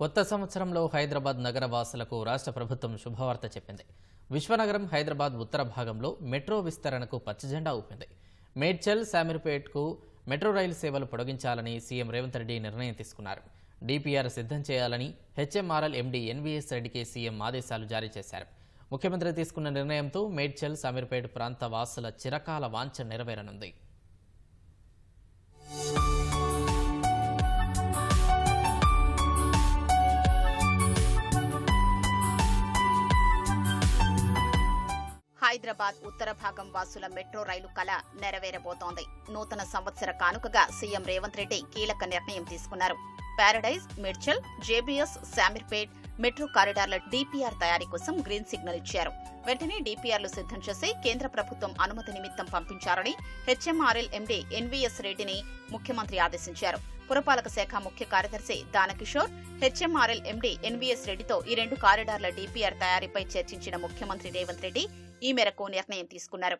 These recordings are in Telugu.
కొత్త సంవత్సరంలో హైదరాబాద్ నగర వాసులకు రాష్ట్ర ప్రభుత్వం శుభవార్త చెప్పింది. విశ్వనగరం హైదరాబాద్ ఉత్తర భాగంలో మెట్రో విస్తరణకు పచ్చజెండా ఊపింది. మేడ్చల్ శామీర్పేట్కు మెట్రో రైలు సేవలు పొడిగించాలని సీఎం రేవంత్ రెడ్డి నిర్ణయం తీసుకున్నారు. డిపిఆర్ సిద్ధం చేయాలని హెచ్ఎంఆర్ఎల్ ఎండీ ఎన్వీఎస్ రెడ్డికి సీఎం ఆదేశాలు జారీ చేశారు. ముఖ్యమంత్రి తీసుకున్న నిర్ణయంతో మేడ్చల్ శామీర్పేట్ ప్రాంత వాసుల చిరకాల వాంఛ నెరవేరనుంది. హైదరాబాద్ ఉత్తర భాగం వాసుల మెట్రో రైలు కళ నెరవేరబోతోంది. నూతన సంవత్సర కానుకగా సీఎం రేవంత్ రెడ్డి కీలక నిర్ణయం తీసుకున్నారు. Paradise Medchal JBS Shamirpet metro కారిడార్ల DPR తయారీ కోసం గ్రీన్ సిగ్నల్ ఇచ్చారు. వెంటనే డీపీఆర్లు సిద్ధం చేసి కేంద్ర ప్రభుత్వం అనుమతి నిమిత్తం పంపించారని హెచ్ఎంఆర్ఎల్ ఎండీ ఎన్వీఎస్ రెడ్డిని ముఖ్యమంత్రి ఆదేశించారు. పురపాలక శాఖ ముఖ్య కార్యదర్శి దానకిషోర్ హెచ్ఎంఆర్ఎల్ ఎండీ ఎన్వీఎస్ రెడ్డితో ఈ రెండు కారిడార్ల డీపీఆర్ తయారీపై చర్చించిన ముఖ్యమంత్రి రేవంత్ రెడ్డి ఈ మేరకు నిర్ణయం తీసుకున్నారు.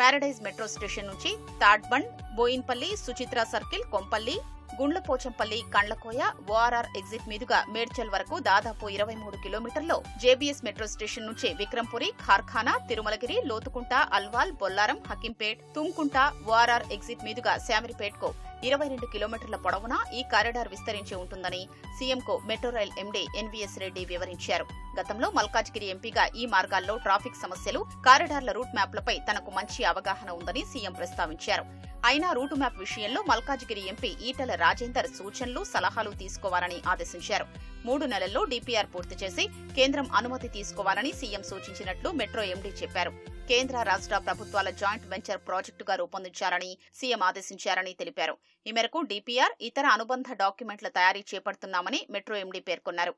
పారడైజ్ మెట్రో స్టేషన్ నుంచి Tadbund Bowenpally Suchitra circle Kompally Gundlapochampally Kandlakoya ORR exit మీదుగా మేడ్చల్ వరకు దాదాపు ఇరవై మూడు కిలోమీటర్లో జేబీఎస్ మెట్రో స్టేషన్ నుంచి విక్రంపురి ఖార్ఖానా తిరుమలగిరి లోతుకుంట అల్వాల్ బొల్లారం హకింపేట్ తుంకుంట ఓఆర్ఆర్ ఎగ్జిట్ మీదుగా శామరిపేట్కు ఇరవై రెండు కిలోమీటర్ల పొడవున ఈ కారిడార్ విస్తరించి ఉంటుందని సీఎంకు metro rail MD NVS Reddy వివరించారు. గతంలో మల్కాజ్గిరి ఎంపీగా ఈ మార్గాల్లో ట్రాఫిక్ సమస్యలు కారిడార్ల రూట్ మ్యాప్లపై తనకు మంచి అవగాహన ఉందని సీఎం ప్రస్తావించారు. అయినా రూటు మ్యాప్ విషయంలో మల్కాజ్గిరి ఎంపీ ఈటల రాజేందర్ సూచనలు సలహాలు తీసుకోవాలని ఆదేశించారు. మూడు నెలల్లో డీపీఆర్ పూర్తి చేసి కేంద్రం అనుమతి తీసుకోవాలని సీఎం సూచించినట్లు మెట్రో ఎండీ చెప్పారు. కేంద్ర రాష్ట్ర ప్రభుత్వాల జాయింట్ వెంచర్ ప్రాజెక్టుగా రూపొందించాలని సీఎం ఆదేశించారని తెలిపారు. ఈ మేరకు డీపీఆర్ ఇతర అనుబంధ డాక్యుమెంట్ల తయారీ చేపడుతున్నామని మెట్రో ఎండీ పేర్కొన్నారు.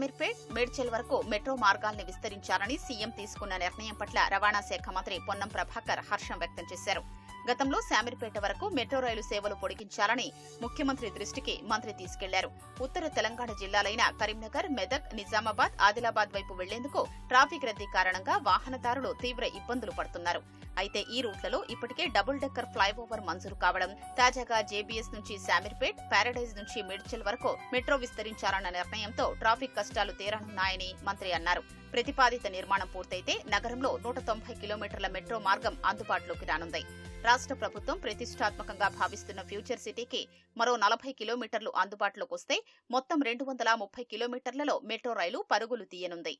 అమీర్పేట్ మేడ్చల్ వరకు మెట్రో మార్గాల్ని విస్తరించాలని సీఎం తీసుకున్న నిర్ణయం పట్ల రవాణా శాఖ మంత్రి పొన్నం ప్రభాకర్ హర్షం వ్యక్తం చేశారు. గతంలో శామీర్పేట వరకు మెట్రో రైలు సేవలు పొడిగించాలని ముఖ్యమంత్రి దృష్టికి మంత్రి తీసుకెళ్ళారు. ఉత్తర తెలంగాణ జిల్లాలైన కరీంనగర్ మెదక్ నిజామాబాద్ ఆదిలాబాద్ వైపు వెళ్ళేందుకు ట్రాఫిక్ రద్దీ కారణంగా వాహనదారులు తీవ్ర ఇబ్బందులు పడుతున్నారు. అయితే ఈ రూట్లలో ఇప్పటికే డబుల్ డెక్కర్ ఫ్లైఓవర్ మంజూరు కావడం తాజాగా జేబీఎస్ నుంచి శామీర్పేట్ ప్యారడైజ్ నుంచి మిడ్చల్ వరకు మెట్రో విస్తరించాలన్న నిర్ణయంతో ట్రాఫిక్ కష్టాలు తీరనున్నాయని మంత్రి అన్నారు. ప్రతిపాదిత నిర్మాణం పూర్తయితే నగరంలో నూట తొంభై కిలోమీటర్ల మెట్రో మార్గం అందుబాటులోకి రానుంది. రాష్ట్ర ప్రభుత్వం ప్రతిష్టాత్మకంగా భావిస్తున్న ఫ్యూచర్ సిటీకి మరో నలభై కిలోమీటర్లు అందుబాటులోకి వస్తే మొత్తం రెండు వందల ముప్పై కిలోమీటర్లలో మెట్రో రైలు పరుగులు తీయనుంది.